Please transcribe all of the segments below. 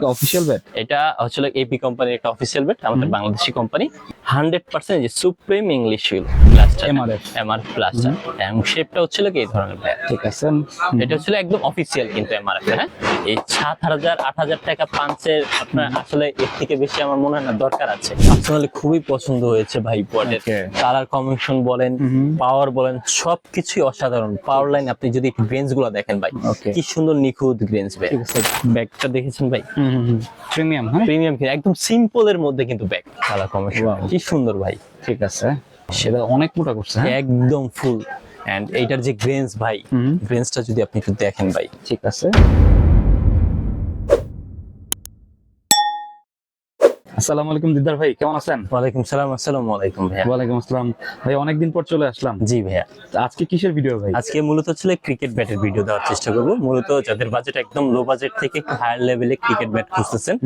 কি official bat এটা হচ্ছে এপি কোম্পানির একটা অফিসিয়াল বেড আমাদের বাংলাদেশি কোম্পানি হান্ড্রেড পার্সেন্ট যে supreme English willow blaster MR blaster এবং শেপটা হচ্ছিল কি এই ধরনের ব্যাট ঠিক আছে। এটা হচ্ছিল একদম অফিসিয়াল কিন্তু এমআরএফ হ্যাঁ? এই সাত হাজার আট হাজার টাকা পাঞ্চের আপনার আসলে এর থেকে বেশি আমার মনে হয় না দরকার আছে। পার্সোনালি খুবই পছন্দ হয়েছে ভাই পটের কালার কমিশন বলেন পাওয়ার বলেন সবকিছুই অসাধারণ। পাওয়ার লাইন আপনি যদি গ্রেঞ্জগুলো দেখেন ভাই কি সুন্দর নিখুঁত গ্রেঞ্জ ব্যাগ ব্যাগটা দেখেছেন ভাই? প্রিমিয়াম হ্যাঁ? প্রিমিয়াম কিন্তু একদম সিম্পল এর মধ্যে কিন্তু ব্যাগ কালার কমিশন কি সুন্দর ভাই। ঠিক আছে। সেটা অনেক মোটা করছে হ্যাঁ? একদম ফুল এন্ড এইটার যে গ্রেন্স ভাই। গ্রেঞ্জটা যদি আপনি একটু দেখেন ভাই। ঠিক আছে। আসসালামু আলাইকুম দিদার ভাই কেমন আছেন? ওয়ালাইকুম সালাম আসসালামু আলাইকুম ভাইয়া। ওয়ালাইকুম আসসালাম। ভাই অনেকদিন পর চলে আসলাম। জি ভাইয়া। আজকে কিসের ভিডিও ভাই? আজকে মূলত ছিল ক্রিকেট ব্যাটের ভিডিও দেওয়ার চেষ্টা করব। মূলত যাদের বাজেট একদম লো বাজেট থেকে একটু হায়ার লেভেলে ক্রিকেট ব্যাট খুঁজতেছেন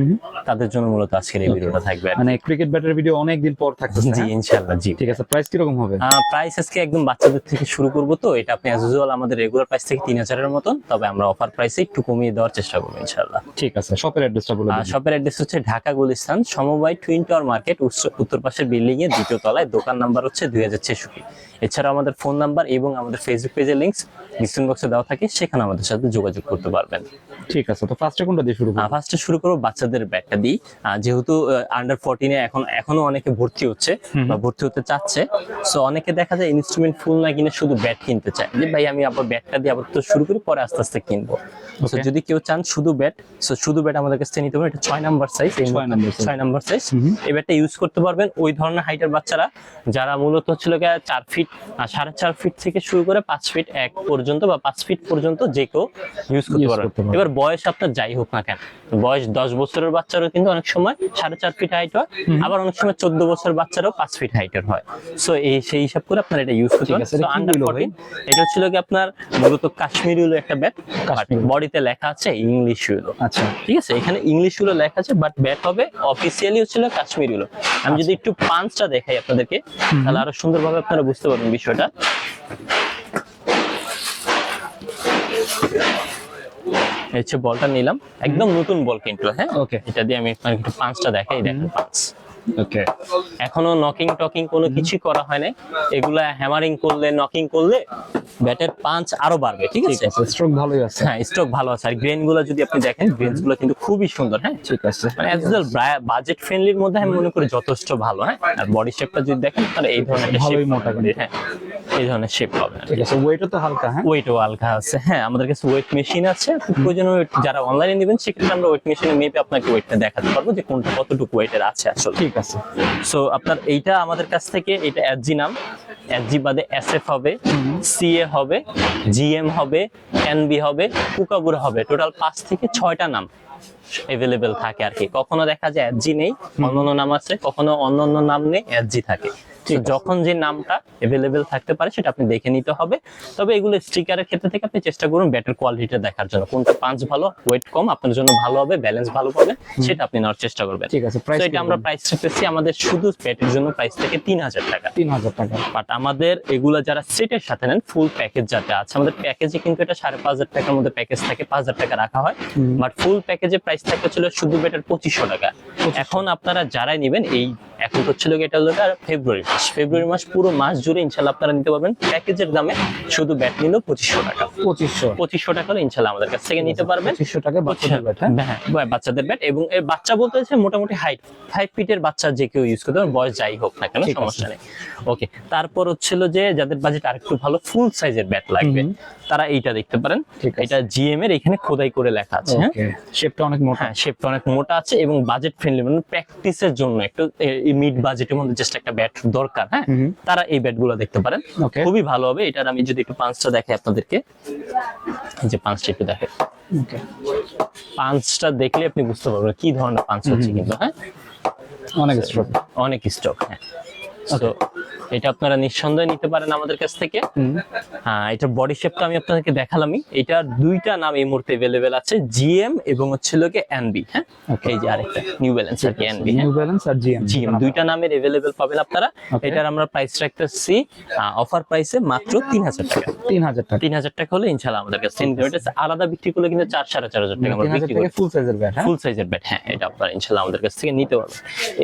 তাদের জন্য মূলত আজকের এই ভিডিওটা থাকবে মানে ক্রিকেট ব্যাটের ভিডিও অনেক দিন পর থাকতেছে জি হ্যাঁ? ইনশাআল্লাহ জি। ঠিক আছে প্রাইস কীরকম হবে? প্রাইস আজকে একদম বাচ্চাদের থেকে শুরু করব তো। এটা আপনি অ্যাজ ইউজুয়াল আমাদের রেগুলার প্রাইস থেকে তিন হাজারের মতন তবে আমরা অফার প্রাইসে একটু কমিয়ে দেওয়ার চেষ্টা করব ইনশাআল্লাহ। ঠিক আছে শপের অ্যাড্রেসটা বলে দিন। শপের অ্যাড্রেস হচ্ছে ঢাকা গুলিস্তান সমবায় টুইন টাওয়ার মার্কেট উত্তর পাশের বিল্ডিং এর দ্বিতীয় তলায়। দোকান নাম্বার হচ্ছে দুই হাজার ছেষট্টি। এছাড়াও আমাদের ফোন নাম্বার এবং আমাদের ফেসবুক পেজের লিঙ্কস ডিসক্রিপশন বক্সে দেওয়া থাকে সেখানে আমাদের সাথে যোগাযোগ করতে পারবেন। ঠিক আছে তো ফার্স্টে কোনটা দিয়ে শুরু করব? ফার্স্টে শুরু করব বাচ্চাদের ব্যাটটা দিই যেহেতু আন্ডার ফোরটিনে এখন এখনও অনেকে ভর্তি হচ্ছে বা ভর্তি হতে চাচ্ছে। সো অনেকে দেখা যায় ইনস্ট্রুমেন্ট ফুল না কিনে শুধু ব্যাট কিনতে চায়। যে ভাই আমি আবার ব্যাটটা দিয়ে আবার তো শুরু করি পরে আস্তে আস্তে কিনবো। Okay. যদি কেউ চান শুধু ব্যাট সো শুধু ব্যাট আমাদের কাছ থেকে নিতে পারেন এটা ছয় নাম্বার সাইজ ছয় number size। ছয় নাম্বার সাইজ এই ব্যাটটা ইউজ করতে পারবেন ওই ধরনের হাইটের বাচ্চারা। যারা মূলত হচ্ছিল চার ফিট সাড়ে চার ফিট থেকে শুরু করে পাঁচ ফিট এক পর্যন্ত বা পাঁচ ফিট পর্যন্ত যে কেউ ইউজ করতে পারবেন পারবে। এবার বয়স আপনার যাই হোক না কেন। বয়স দশ বছরের বাচ্চারও কিন্তু অনেক সময় সাড়ে চার ফিট হাইট হয়। আবার অনেক সময় চোদ্দ বছরের বাচ্চারও পাঁচ ফিট হাইটের হয়। সো এই সেই হিসাব করে আপনার এটা ইউজ করতে আছে, এটা কি আন্ডার হলো ভাই? এটা ছিল কি আপনার মূলত কাশ্মীরি হলো একটা ব্যাট বডিতে লেখা আছে ইংলিশ হলো আচ্ছা। ঠিক আছে এখানে ইংলিশগুলো লেখা আছে বাট ব্যাট হবে অফিসিয়ালি হচ্ছিল কাশ্মীরগুলো আমি যদি একটু পাঁচটা দেখাই আপনাদেরকে তাহলে আরও সুন্দরভাবে আপনারা বুঝতে পারবেন বিষয়টা। হচ্ছে বলটা নিলাম একদম নতুন বল কিন্তু হ্যাঁ? ওকে এটা দিয়ে আমি একটু পাঁচটা দেখাই দেখেন পাঁচ ওকে এখনও নকিং টকিং কোনো কিছু করা হয় নাই। এগুলা হ্যামারিং করলে নকিং করলে ব্যাটের পাঞ্চ আরও বাড়বে ঠিক আছে? স্ট্রোক ভালোই আছে। হ্যাঁ স্টক ভালো আছে। আর গ্রেনগুলো যদি আপনি দেখেন গ্রেনগুলো কিন্তু খুবই সুন্দর হ্যাঁ? ঠিক আছে। মানে অ্যাজ ওয়েল বাজেট ফ্রেন্ডলির মধ্যে আমি মনে করি যথেষ্ট ভালো হ্যাঁ? আর বডি শেপটা যদি দেখেন তাহলে এই ধরনের ভালোই মোটা পাবেন। হ্যাঁ এই ধরনের শেপ পাবেন ঠিক আছে ওয়েটও তো হালকা হ্যাঁ? ওয়েটও হালকা আছে হ্যাঁ? আমাদের কাছে ওয়েট মেশিন আছে। প্রয়োজন যারা অনলাইনে নেবেন সেক্ষেত্রে আমরা ওয়েট মেশিনে মেপে আপনাকে ওয়েটটা দেখাতে পারব যে কোনটা কতটুকু ওয়েটের আছে আসলে ঠিক আছে। সো আপনার এইটা আমাদের কাছ থেকে, এটা এসজি নাম। এসজি বাদে এসএফ হবে, সিএ হবে, জিএম হবে, এনবি হবে, কুকাবুর হবে। টোটাল পাঁচ থেকে ছয়টা নাম এভেলেবেল থাকে আর কি। কখনো দেখা যায় এসজি নেই অন্য নাম আছে, কখনো অন্য নাম নেই এসজি থাকে। যখন যে নামটা এভেলেবেল থাকতে পারে সেটা আপনি দেখে নিতে হবে। তবে এগুলো স্টিকারের ক্ষেত্রে থেকে আপনি চেষ্টা করুন ব্যাটার কোয়ালিটিটা দেখার জন্য। কোনটা পাঁচ ভালো ওয়েট কম আপনার জন্য ভালো হবে ব্যালেন্স ভালো পাবেন সেটা আপনি নেওয়ার চেষ্টা করবেন। ঠিক আছে প্রাইস এটা আমরা প্রাইস রেখেছি আমাদের শুধু পেটের জন্য প্রাইস থেকে তিন হাজার টাকা। তিন হাজার টাকা। বাট আমাদের এগুলো যারা সেটের সাথে নেন ফুল প্যাকেজ যাতে আছে আমাদের প্যাকেজে কিন্তু এটা সাড়ে পাঁচ হাজার টাকার মধ্যে প্যাকেজ থাকে পাঁচ হাজার টাকা রাখা হয়। বাট ফুল প্যাকেজে প্রাইস থাকে ছিল শুধু বেটার পঁচিশশো টাকা। এখন আপনারা যারাই নেবেন এই এখন হচ্ছিল এটা হলো ফেব্রুয়ারি ফেব্রুয়ারি মাস পুরো মাস জুড়ে ইনশাল্লাহ আপনারা নিতে পারবেন প্যাকেজের দামে শুধু ব্যাট নিলেও পঁচিশশো টাকা। পঁচিশশো। পঁচিশশো টাকা ইনশাল্লাহ আমাদের কাছ থেকে নিতে পারবেন। পঁচিশশো টাকা বাচ্চাদের ব্যাট হ্যাঁ? হ্যাঁ বাচ্চাদের ব্যাট এবং এর বাচ্চা বলতে হচ্ছে মোটামুটি হাইট ফাইভ ফিটের বাচ্চা যে কেউ ইউজ করতে পারে বয়স যাই হোক না কেন সমস্যা নেই। ওকে তারপর হচ্ছিল যে যাদের বাজেট আর একটু ভালো ফুল সাইজের ব্যাট লাগবে তারা এইটা দেখতে পারেন। এটা জিএম এর এখানে খোদাই করে লেখা আছে হ্যাঁ? শেপটা অনেক মোটা। হ্যাঁ শেপটা অনেক মোটা আছে এবং বাজেট ফ্রেন্ডলি মানে প্র্যাকটিসের জন্য একটু মিড বাজেটের মধ্যে জাস্ট একটা ব্যাট দরকার। হ্যাঁ? তারা এই ব্যাটগুলো দেখতে পারেন। খুবই ভালো হবে। এটার আমি যদি একটু পাঁচটা দেখাই আপনাদেরকে। এই যে পাঁচটা একটু দেখে পাঁচটা দেখলে আপনি বুঝতে পারবেন কি ধরনের পাঁচ হচ্ছে কিন্তু হ্যাঁ? অনেক স্টক অনেক স্টক হ্যাঁ। এটা আপনারা নিঃসন্দেহে নিতে পারেন আমাদের কাছ থেকে হ্যাঁ এটার বডি শেপটা আমি আপনাদেরকে দেখালামই এটার দুইটা নাম এই মুহূর্তে अवेलेबल আছে জিএম এবং হচ্ছে লোকে এনবি হ্যাঁ Okay. এই যে আরেকটা নিউ ব্যালেন্স আর কি এনবি হ্যাঁ নিউ ব্যালেন্স আর জিএম জিএম দুইটা নামের अवेलेबल পাবেন আপনারা Okay. এটার আমরা প্রাইস রাখতেছি অফার প্রাইসে মাত্র তিন হাজার টাকা তিন হাজার টাকা তিন হাজার টাকা হলে ইনশাল্লাহ আমাদের কাছে তিন হাজার টাকা। আলাদা বিক্রি করলে কিন্তু চার সাড়ে চার হাজার টাকা আমরা তিন হাজার বিক্রি টাকা করি ফুল সাইজের ব্যাট হ্যাঁ ফুল সাইজের ব্যাট হ্যাঁ এটা আপনারা ইনশাল্লাহ আমাদের কাছ থেকে নিতে পারবেন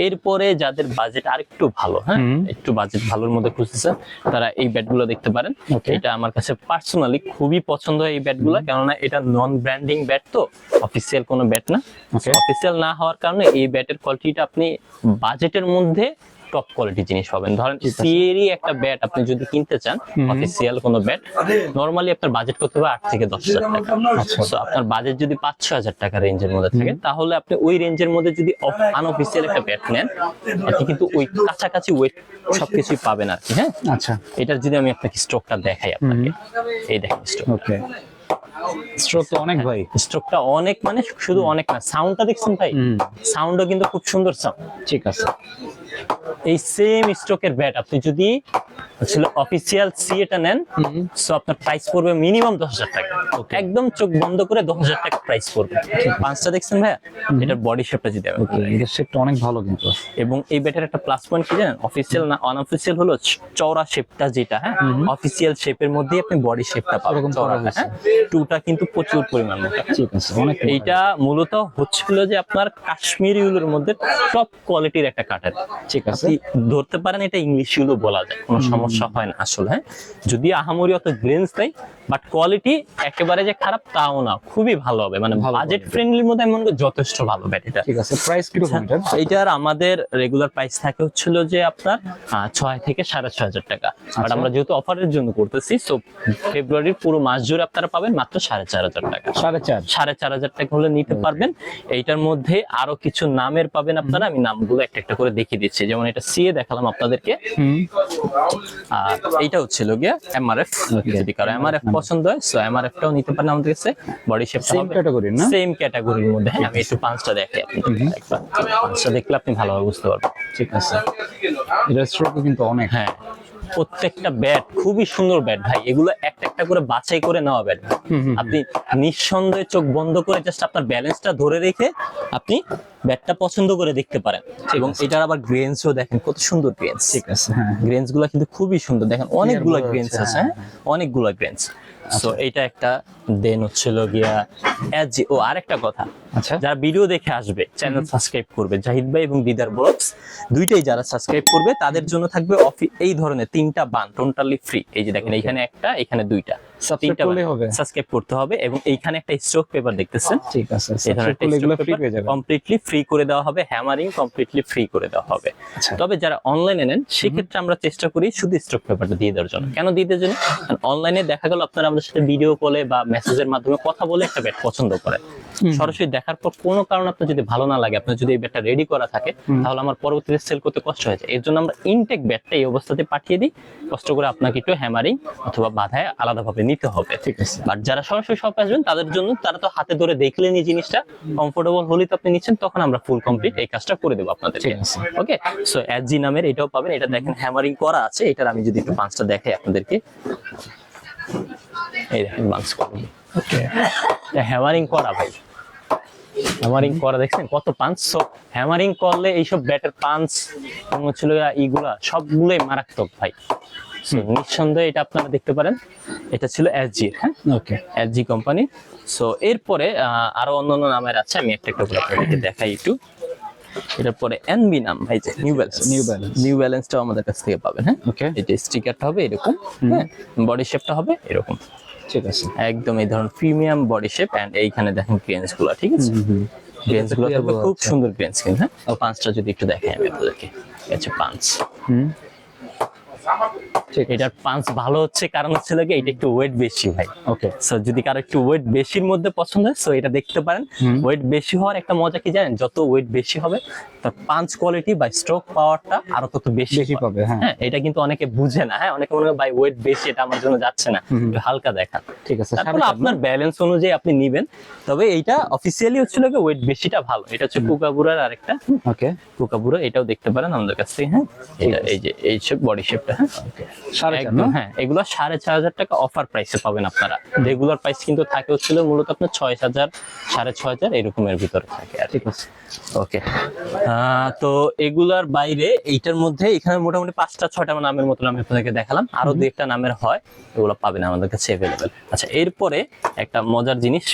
এরপরে যাদের বাজেট আরেকটু ভালো হ্যাঁ হুম। একটু বাজেট ভালোর মধ্যে খুঁজতেছেন তারা এই ব্যাটগুলো দেখতে পারেন। এটা আমার কাছে পার্সোনালি খুবই পছন্দ হয় এই ব্যাটগুলো কেননা এটা নন ব্র্যান্ডিং ব্যাট তো অফিসিয়াল কোনো ব্যাট না. অফিসিয়াল না হওয়ার কারণে এই ব্যাটের কোয়ালিটিটা আপনি বাজেটের মধ্যে টপ কোয়ালিটি জিনিস পাবেন। ধরেন সিএরই একটা ব্যাট আপনি যদি কিনতে চান অফিসিয়াল কোনো ব্যাট নরমালি আপনার বাজেট করতে হবে আট থেকে দশ হাজার টাকা। So, আপনার বাজেট যদি পাঁচ ছ হাজার টাকা রেঞ্জের মধ্যে থাকে তাহলে আপনি ওই রেঞ্জের মধ্যে যদি আনঅফিসিয়াল একটা ব্যাট নেন আপনি কিন্তু ওই কাছাকাছি ওয়েট সবকিছুই পাবেন আর কি হ্যাঁ? আচ্ছা। এটার যদি আমি আপনাকে স্ট্রোকটা দেখাই আপনাকে। এই দেখেন স্ট্রোক ওকে অনেক ভাই। স্ট্রোকটা অনেক মানে শুধু অনেক না সাউন্ডটা দেখছেন ভাই। সাউন্ডও কিন্তু খুব সুন্দর সাউন্ড ঠিক আছে। এই সেম স্ট্রোকের ব্যাট আপনি যদি আসলে অফিসিয়াল সিএটা নেন সো আপনার প্রাইস পড়বে মিনিমাম দশ হাজার টাকা। একদম চোখ বন্ধ করে দশ হাজার টাকা প্রাইস পড়বে। পাঁচটা দেখছেন ভাইয়া? এটার বডি শেপটা যদি শেপটা অনেক ভালো কিন্তু। এবং এই ব্যাটের একটা প্লাস পয়েন্ট কি জানেন? অফিসিয়াল না অনঅফিসিয়াল হলো চওড়া শেপটা যেটা হ্যাঁ? অফিসিয়াল শেপের মধ্যে আপনি বডি শেপটা পাবেন। চওড়াটা হ্যাঁ? টুটা কিন্তু প্রচুর পরিমাণ মোটা। ঠিক আছে অনেক এইটা মূলত হচ্ছিল যে আপনার কাশ্মীরি উলের মধ্যে টপ কোয়ালিটির একটা কাটার ঠিক আছে। ধরতে পারেন এটা বলা যায় কোনো সমস্যা হয় না আসলে হ্যাঁ? যদি আহামরি অত গ্রেন্স বাট কোয়ালিটি একেবারে যে খারাপ তাও না খুবই ভালো হবে। মানে বাজেট ফ্রেন্ডলির মধ্যে আমি মনে যথেষ্ট ভালো ব্যাট এটা। ঠিক আছে প্রাইস কীরকম এটার আমাদের রেগুলার প্রাইস থাকে হচ্ছিল যে আপনার ছয় থেকে সাড়ে ছয় হাজার টাকা। বাট আচ্ছা। আমরা যেহেতু অফারের জন্য করতেছি সো ফেব্রুয়ারির পুরো মাস জুড়ে আপনারা পাবেন মাত্র সাড়ে চার হাজার টাকা। সাড়ে চার। সাড়ে চার হাজার টাকা হলে নিতে পারবেন। এইটার মধ্যে আরও কিছু নামের পাবেন আপনারা আমি নামগুলো একটা একটা করে দেখিয়ে দিচ্ছি। যেমন এটা সিএ দেখালাম আপনাদেরকে। আর এইটা হচ্ছিল গিয়া এমআরএফ যদি কারও এমআরএফ পছন্দ হয় সো এমআরএফ টাও নিতে পারেন আমাদের কাছে। বডি শেপ সেম ক্যাটাগরি না? সেম ক্যাটাগরির মধ্যে। হ্যাঁ আমি একটু পাঁচটা আপনি একবার পাঁচটা দেখলে আপনি ভালোভাবে বুঝতে পারবেন। ঠিক আছে। এটার স্ট্রোক কিন্তু অনেক। হ্যাঁ। প্রত্যেকটা ব্যাট খুবই সুন্দর ব্যাট ভাই। এগুলো একটা একটা করে বাছাই করে নেওয়া ব্যাট আপনি নিঃসন্দেহে চোখ বন্ধ করে জাস্ট আপনার ব্যালেন্সটা ধরে রেখে আপনি ব্যাটটা পছন্দ করে দেখতে পারেন। এবং এটার আবার গ্রেন্সও দেখেন কত সুন্দর গ্রেন্স ঠিক আছে হ্যাঁ। গ্রেন্সগুলা কিন্তু খুবই সুন্দর। দেখেন অনেকগুলো গ্রেন্স আছে হ্যাঁ অনেকগুলো গ্রেন্স সো এটা একটা দেন হচ্ছিল গিয়া এজি ও আরেকটা কথা। আচ্ছা। যারা ভিডিও দেখে আসবে চ্যানেল সাবস্ক্রাইব করবে জাহিদ ভাই এবং দিদার ব্লগস দুইটাই যারা সাবস্ক্রাইব করবে তাদের জন্য থাকবে অফি- এই ধরনের তিনটা বান টোটালি ফ্রি এই যে দেখেন এইখানে একটা এখানে দুইটা। Subscribe হবে? সাবস্ক্রাইব করতে হবে এবং এইখানে একটা স্ট্রোক পেপার দেখতেছেন? ঠিক আছে এই ধরনের সাবস্ক্রাইব করলে এগুলো ফ্রি পেয়ে যাবে। কমপ্লিটলি ফ্রি করে দেওয়া হবে হ্যামারিং কমপ্লিটলি ফ্রি করে দেওয়া হবে। আচ্ছা। তবে যারা অনলাইনে নেন সেক্ষেত্রে আমরা চেষ্টা করি শুধু স্টক পেপারটা দিয়ে দেওয়ার জন্য। কেন দিয়ে দেওয়ার জন্য? অনলাইনে দেখা গেল আপনারা আমাদের সাথে ভিডিও কলে বা মেসেজের মাধ্যমে কথা বলে একটা ব্যাট পছন্দ করেন। সরাসরি দেখার পর কোনো কারণে আপনার যদি ভালো না লাগে আপনার যদি এই ব্যাটটা রেডি করা থাকে তাহলে আমার পরবর্তীতে সেল করতে কষ্ট হয়ে যায়। এর জন্য আমরা ইনটেক ব্যাটটা এই অবস্থাতে পাঠিয়ে দিই। কষ্ট করে আপনাকে একটু হ্যামারিং অথবা বাধায় আলাদাভাবে নিতে হবে। ঠিক আছে। বাট যারা সরাসরি শপে আসবেন তাদের জন্য তারা তো হাতে ধরে দেখলেন এই জিনিসটা কমফোর্টেবল হলেই তো আপনি নিচ্ছেন তখন আমরা ফুল কমপ্লিট এই কাজটা করে দেবো আপনাদের। ওকে সো জি নামের এটাও পাবেন এটা দেখেন হ্যামারিং করা আছে এটার আমি যদি একটু পাঁচটা দেখাই আপনাদেরকে। এই দেখেন ওকে হ্যামারিং করা ভাই। হ্যামারিং করা দেখছেন কত পাঞ্চ সো হ্যামারিং করলে এইসব ব্যাটের পাঞ্চ হচ্ছিল ইগুলা সবগুলোই মারাত্মক ভাই। নিঃসন্দেহে এটা আপনারা দেখতে পারেন। এটা ছিল এসজি হ্যাঁ? ওকে এসজি কোম্পানি সো এরপরে আরও অন্যান্য নামের আছে আমি একটা একটা করে আপনাদেরকে দেখাই একটু। এটার পরে এনবি নাম ভাই যে new balance New Balance। New ব্যালেন্সটাও আমাদের কাছ থেকে পাবেন হ্যাঁ? ওকে এটা স্টিকারটা হবে এরকম হ্যাঁ? বডি শেপটা হবে এরকম। ঠিক আছে। একদম এই ধরুন প্রিমিয়াম বডি শেপ এন্ড এইখানে দেখেন গ্রেন্সগুলো ঠিক আছে? গ্রেন্সগুলো clear থাকবে বোঝা খুব সুন্দর গ্রেন্স কিন্তু হ্যাঁ? পাঁচটা যদি একটু দেখাই আমি আপনাদেরকে। হচ্ছে পাঁচ। হুম। এটার পাঞ্চ ভালো হচ্ছে কারণ হচ্ছে লাগে এটা একটু ওয়েট বেশি ভাই। ওকে সো যদি কারও একটু ওয়েট বেশির মধ্যে পছন্দ হয় সো এটা দেখতে পারেন। ওয়েট বেশি হওয়ার একটা মজা কি জানেন? যত ওয়েট বেশি হবে তার পাঞ্চ কোয়ালিটি বা স্ট্রোক পাওয়ারটা আরও তত বেশি বেশি পাবে। হ্যাঁ। হ্যাঁ এটা কিন্তু অনেকে বুঝে না হ্যাঁ। অনেকে মনে হয় ভাই ওয়েট বেশি এটা আমার জন্য যাচ্ছে না। একটু হালকা দেখান। ঠিক আছে তারপর আপনার ব্যালেন্স অনুযায়ী আপনি নিবেন। তবে এইটা অফিসিয়ালি হচ্ছিল কি ওয়েট বেশিটা ভালো। এটা হচ্ছে কুকাবুরার আরেকটা। ওকে কুকাবুরা এটাও দেখতে পারেন আমাদের কাছ থেকে হ্যাঁ। এটা এই যে এই শেপ বডি শেপটা হ্যাঁ। একদম হ্যাঁ এগুলো সাড়ে চার হাজার টাকা অফার প্রাইসে পাবেন আপনারা। রেগুলার প্রাইস কিন্তু থাকে হচ্ছিল মূলত আপনার ছয় হাজার সাড়ে ছয় হাজার এরকমের ভিতরে থাকে আর ঠিক আছে। ওকে তো এগুলার বাইরে এইটার মধ্যে এখানে মোটামুটি পাঁচটা ছয়টা নামের মতন আমি আপনাদেরকে দেখালাম। আরও দু একটা নামের হয় এগুলো পাবেন আমাদের কাছে অ্যাভেলেবেল আচ্ছা এরপরে একটা মজার জিনিস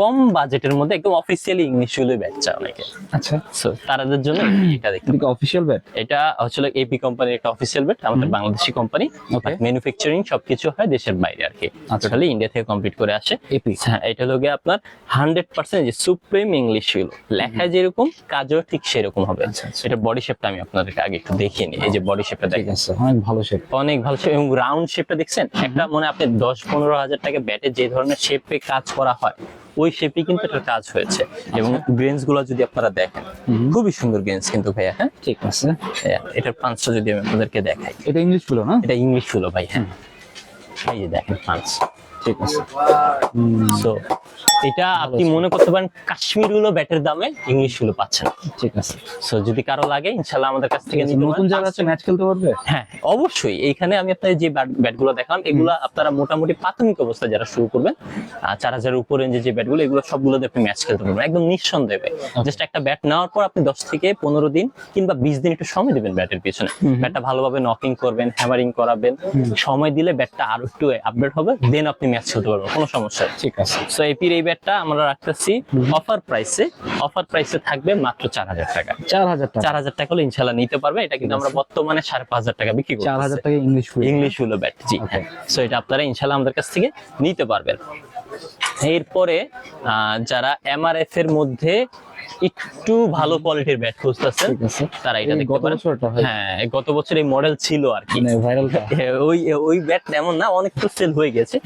কম বাজেটের মধ্যে একদম অফিসিয়ালি ইংলিশগুলো ব্যাচা অনেকে। আচ্ছা। সো তাদের জন্য এটা দেখতে এটা অফিসিয়াল ব্যাট এটা হচ্ছে এপি কোম্পানির একটা অফিসিয়াল বেট আমাদের বাংলাদেশি কোম্পানি Okay. ম্যানুফ্যাকচারিং সবকিছু হয় দেশের বাইরে আর কি। টোটালি ইন্ডিয়া থেকে কমপ্লিট করে আসে। এপি হ্যাঁ এটা হলো গিয়ে আপনার হান্ড্রেড পার্সেন্ট যে সুপ্রিম ইংলিশ ছিল লেখা যেরকম কাজও ঠিক সেরকম হবে। আচ্ছা, আচ্ছা। এটা বডি শেপটা আমি আপনাদেরকে আগে একটু দেখিয়ে নিই। এই যে বডি শেপটা দেখেন। অনেক ভালো শেপ অনেক ভালো shape এবং রাউন্ড শেপটা দেখছেন? একটা মানে আপনি দশ পনেরো হাজার টাকা ব্যাটে যে ধরনের শেপে কাজ করা হয় ওই শেপে কিন্তু একটা কাজ হয়েছে। এবং গ্রেন্সগুলো যদি আপনারা দেখেন খুবই সুন্দর গ্রেন্স কিন্তু ভাইয়া হ্যাঁ? ঠিক আছে। হ্যাঁ, এটার পাঁচটা যদি আমি আপনাদেরকে দেখাই। এটা ইংলিশ ফুলো না? এটা ইংলিশ ফুলো ভাই হ্যাঁ। এই যে দেখেন পাঁচ ঠিক আছে। সো এটা আপনি মনে করতে পারেন কাশ্মীরগুলো ব্যাটের দামে ইংলিশগুলো পাচ্ছেন। ঠিক আছে। সো যদি কারও লাগে আমাদের কাছ থেকে নতুন। যারা আছে ম্যাচ খেলতে পারবে? হ্যাঁ অবশ্যই। এইখানে আমি আপনাদের যে দেখালাম এগুলো আপনারা মোটামুটি প্রাথমিক অবস্থায় যারা শুরু করবেন চার হাজার উপর রেঞ্জে যে ব্যাটগুলো এগুলো আপনি ম্যাচ খেলতে পারবেন। একদম নিঃসন্দেহে। জাস্ট একটা ব্যাট নেওয়ার পর আপনি দশ থেকে পনেরো দিন কিংবা বিশ দিন একটু সময় দেবেন ব্যাটের পিছনে। ব্যাটটা ভালোভাবে নকিং করবেন হ্যামারিং করাবেন। সময় দিলে ব্যাটটা আরও একটু আপডেট হবে। দেন আপনি ম্যাচ খেলতে পারবেন কোনো সমস্যা ঠিক আছে। সো এপির এই ব্যাটটা আমরা রাখতেছি অফার প্রাইসে অফার প্রাইসে থাকবে মাত্র চার হাজার টাকা। চার হাজার টাকা। চার হাজার টাকা হলে ইনশাল্লাহ নিতে পারবে। এটা কিন্তু আমরা বর্তমানে সাড়ে পাঁচ হাজার টাকা বিক্রি চার হাজার টাকা ইংলিশ ইংলিশ হলো ব্যাট জি। হ্যাঁ সো এটা আপনারা ইনশাল্লাহ আমাদের কাছ থেকে নিতে পারবেন। এরপরে যারা এমআরএফ এর মধ্যে একটু ভালো কোয়ালিটির ব্যাট খুঁজতেছেন তারা এটা দেখতে পারেন হ্যাঁ। গত বছর এই মডেল ছিল আর কি। মানে ওই ওই ব্যাট এমন না অনেক তো সেল হয়ে গেছে।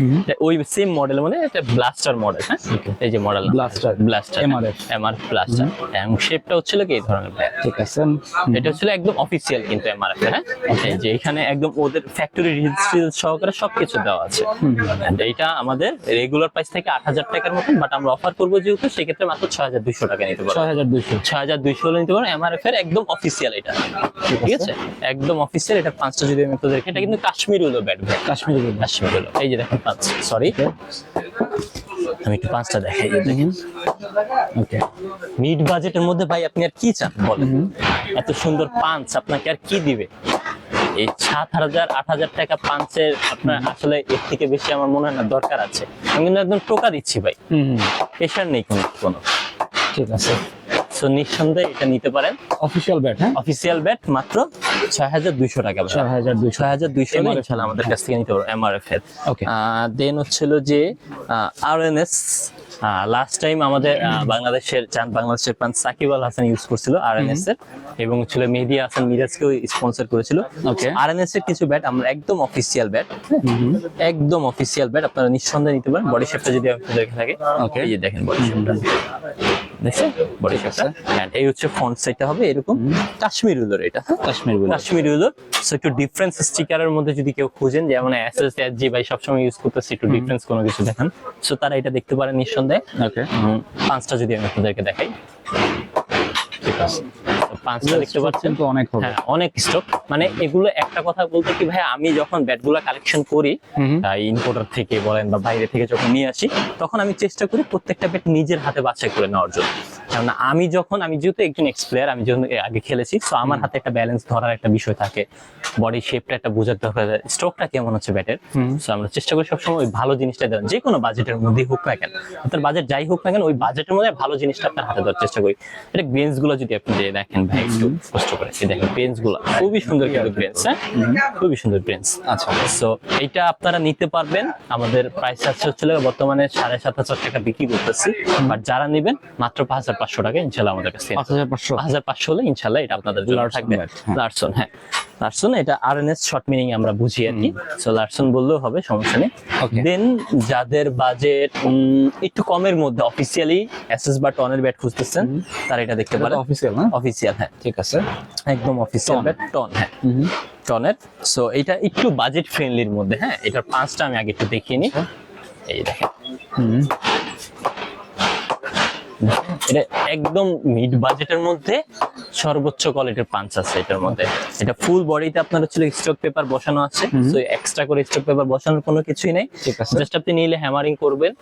ওই সেম মডেল মানে এটা ব্লাস্টার মডেল হ্যাঁ? এই যে model Blaster, blaster MRF MR blaster এবং শেপটা হচ্ছিল কি এই ধরনের ব্যাট ঠিক আছে। এটা হচ্ছিল একদম অফিসিয়াল কিন্তু এমআরএফ হ্যাঁ? যে এখানে একদম ওদের ফ্যাক্টরি রেজিস্ট্রি সহকারে সবকিছু দেওয়া আছে। এইটা আমাদের রেগুলার প্রাইস থেকে আট হাজার টাকার মতন বাট আমরা অফার করব যেহেতু সেক্ষেত্রে মাত্র ছয় হাজার দুইশো টাকা নিতে পারব ছয় হাজার দুইশো। ছয় হাজার দুইশো হলে নিতে পারব এমআরএফ এর একদম অফিসিয়াল এটা। ঠিক আছে? একদম অফিসিয়াল এটা পাঁচটা যদি আমি আপনাদেরকে এটা কিন্তু কাশ্মীর হলো ব্যাট ভাই। কাশ্মীরি কাশ্মীর হলো এই যে দেখেন পাঁচ সরি আমি একটু পাঁচটা দেখাই। দেখেন। ওকে মিড বাজেটের মধ্যে ভাই আপনি আর কি চান বলেন? এত সুন্দর পাঞ্চ আপনাকে আর কি দিবে? এই সাত হাজার আট হাজার টাকা পাঞ্চের আপনার আসলে এর থেকে বেশি আমার মনে হয় না দরকার আছে। আমি কিন্তু একদম টোকা দিচ্ছি ভাই। প্রেশার নেই কোনো কোনো। ঠিক আছে। সো নিঃসন্দেহে এটা নিতে পারেন। অফিসিয়াল ব্যাট হ্যাঁ? অফিসিয়াল ব্যাট মাত্র ছয় হাজার দুইশো টাকা ছয় হাজার দুইশো। ছয় হাজার দুইশো ইনশাল্লাহ আমাদের কাছ থেকে নিতে পারব এমআরএফ এর. দেন হচ্ছিল যে R N S last time আমাদের বাংলাদেশের চাঁদ বাংলাদেশের পান সাকিব আল হাসান ইউজ করছিল আর এন এস এর। এবং ছিল মেহেদি হাসান মিরাজকেও স্পন্সর করেছিল. আর এন এস এর কিছু ব্যাট আমরা একদম অফিসিয়াল ব্যাট একদম অফিসিয়াল ব্যাট আপনারা নিঃসন্দেহে নিতে পারেন। বডি শেপটা যদি আপনাদের থাকে. এই যে দেখেন বডি শেপটা দেখছেন বডি শেপটা এই হচ্ছে ফ্রন্ট সাইডটা হবে এরকম কাশ্মীর উলোর এটা। হ্যাঁ কাশ্মীর বলব কাশ্মীরি হলো সো একটু ডিফারেন্স স্টিকারের মধ্যে যদি কেউ খুঁজেন যেমন এস এস এস জি ভাই সবসময় ইউজ করতেছে একটু ডিফারেন্স কোনো কিছু দেখান। সো তারা এটা দেখতে পারেন নিঃসন্দেহে। ওকে পাঁচটা যদি আমি আপনাদেরকে দেখাই। ঠিক আছে। পাঁচটা দেখতে পাচ্ছেন তো অনেক হবে। হ্যাঁ অনেক স্টক মানে এগুলো একটা কথা বলতে কি ভাই আমি যখন ব্যাটগুলো কালেকশন করি ইম্পোর্টার থেকে বলেন বা বাইরে থেকে যখন নিয়ে আসি তখন আমি চেষ্টা করি প্রত্যেকটা ব্যাট নিজের হাতে বাছাই করে নেওয়ার জন্য। কারণ আমি যখন আমি যেহেতু একজন এক্স প্লেয়ার আমি যখন আগে খেলেছি তো আমার হাতে একটা ব্যালেন্স ধরার একটা বিষয় থাকে। বডি শেপটা একটা বোঝার দরকার স্ট্রোকটা কেমন হচ্ছে ব্যাটের। সো আমরা চেষ্টা করি সবসময় ওই ভালো জিনিসটা দেওয়ার যে কোনো বাজেটের মধ্যে হোক না কেন। আপনার বাজেট যাই হোক না কেন ওই বাজেটের মধ্যে ভালো জিনিসটা আপনার হাতে দেওয়ার চেষ্টা করি। এটা গুলো যদি আপনি দেখেন ভাই একটু কষ্ট করে দেখেন গ্রেন্সগুলো খুবই সুন্দর কিন্তু গ্রেন্স হ্যাঁ? খুবই সুন্দর গ্রেন্স আচ্ছা। সো আপনারা নিতে পারবেন। আমাদের প্রাইস আছে বর্তমানে সাড়ে সাত হাজার টাকা বিক্রি করতেছি। বাট যারা নেবেন মাত্র পাঁচ হাজার পাঁচশো টাকা ইনশাল্লাহ আমাদের কাছে পাঁচ হাজার পাঁচশো। হাজার পাঁচশো হলে ইনশাল্লাহ এটা আপনাদের জন্য থাকবে। bat, হ্যাঁ। লার্সন হ্যাঁ। লার্সন এটা আরএনএস শর্ট মিনিং আমরা বুঝি আর কি। সো লার্সন বললেও হবে সমস্যা নেই। দেন যাদের বাজেট একটু কমের মধ্যে অফিসিয়ালি এসএস বা টনের ব্যাট খুঁজতেছেন তারা এটা দেখতে পারেন। অফিসিয়াল না? অফিসিয়াল হ্যাঁ ঠিক আছে? একদম অফিসিয়াল টন হ্যাঁ। টনের সো এটা একটু বাজেট ফ্রেন্ডলির মধ্যে হ্যাঁ এটার পাঁচটা আমি আগে একটু দেখিয়ে নিই। এই দেখেন। এটা একদম মিড বাজেটের মধ্যে সর্বোচ্চ কোয়ালিটির পাঞ্চ আছে এটার মধ্যে। এটা ফুল বডিতে আপনার হচ্ছে স্টক পেপার বসানো আছে। তো এক্সট্রা করে স্টক পেপার বসানোর কোনো কিছুই নেই। ঠিক আছে। জাস্ট আপনি নিলে হ্যামারিং করবেন।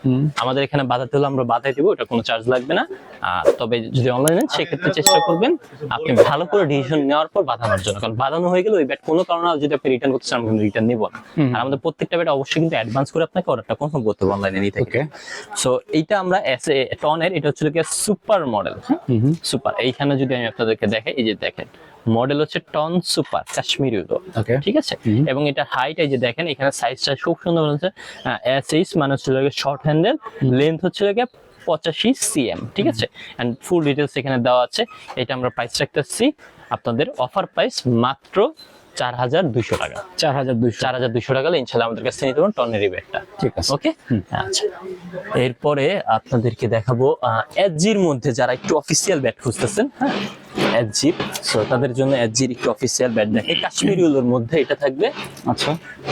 আমাদের এখানে বাধাতে হলে আমরা বাধাই দিব এটা কোনো চার্জ লাগবে না। আর তবে যদি অনলাইনে নেন সেক্ষেত্রে চেষ্টা করবেন আপনি ভালো করে ডিসিশন নেওয়ার পর বাঁধানোর জন্য। কারণ বাঁধানো হয়ে গেলে ওই ব্যাট কোনো কারণে যদি আপনি রিটার্ন করতে চান আমরা রিটার্ন নিব না। আর আমাদের প্রত্যেকটা ব্যাট অবশ্যই কিন্তু অ্যাডভান্স করে আপনাকে অর্ডারটা কনফার্ম করতে হবে অনলাইনে নিতে ওকে সো এইটা আমরা এস এ টনের এটা হচ্ছে কি সুপার মডেল সুপার এইখানে যদি আমি আপনাদেরকে দেখাই এই যে দেখেন মডেল হচ্ছে টন সুপার কাশ্মীর ঠিক আছে? এবং এটা হাইট এই যে দেখেন এখানে সাইজটা খুব সুন্দর হচ্ছে এস এইচ মানে হচ্ছে শর্ট হ্যান্ডেল লেন্থ হচ্ছে পঁচাশি সিএম ঠিক আছে? অ্যান্ড ফুল ডিটেলস এখানে দেওয়া আছে এটা আমরা প্রাইস রাখতেছি আপনাদের অফার প্রাইস মাত্র চার হাজার দুইশো টাকা। চার হাজার দুইশো। চার হাজার দুইশো টাকা ইনশাল্লাহ আমাদের কাছে নিতে পারেন টনের রিবেটটা ঠিক আছে। ওকে? আচ্ছা। এরপরে আপনাদেরকে দেখাবো এসজির মধ্যে যারা একটু অফিসিয়াল ব্যাট খুঁজতেছেন হ্যাঁ? এসজির সো তাদের জন্য এসজির একটু অফিসিয়াল ব্যাট দেখে কাশ্মীরি উলোর মধ্যে এটা থাকবে। আচ্ছা।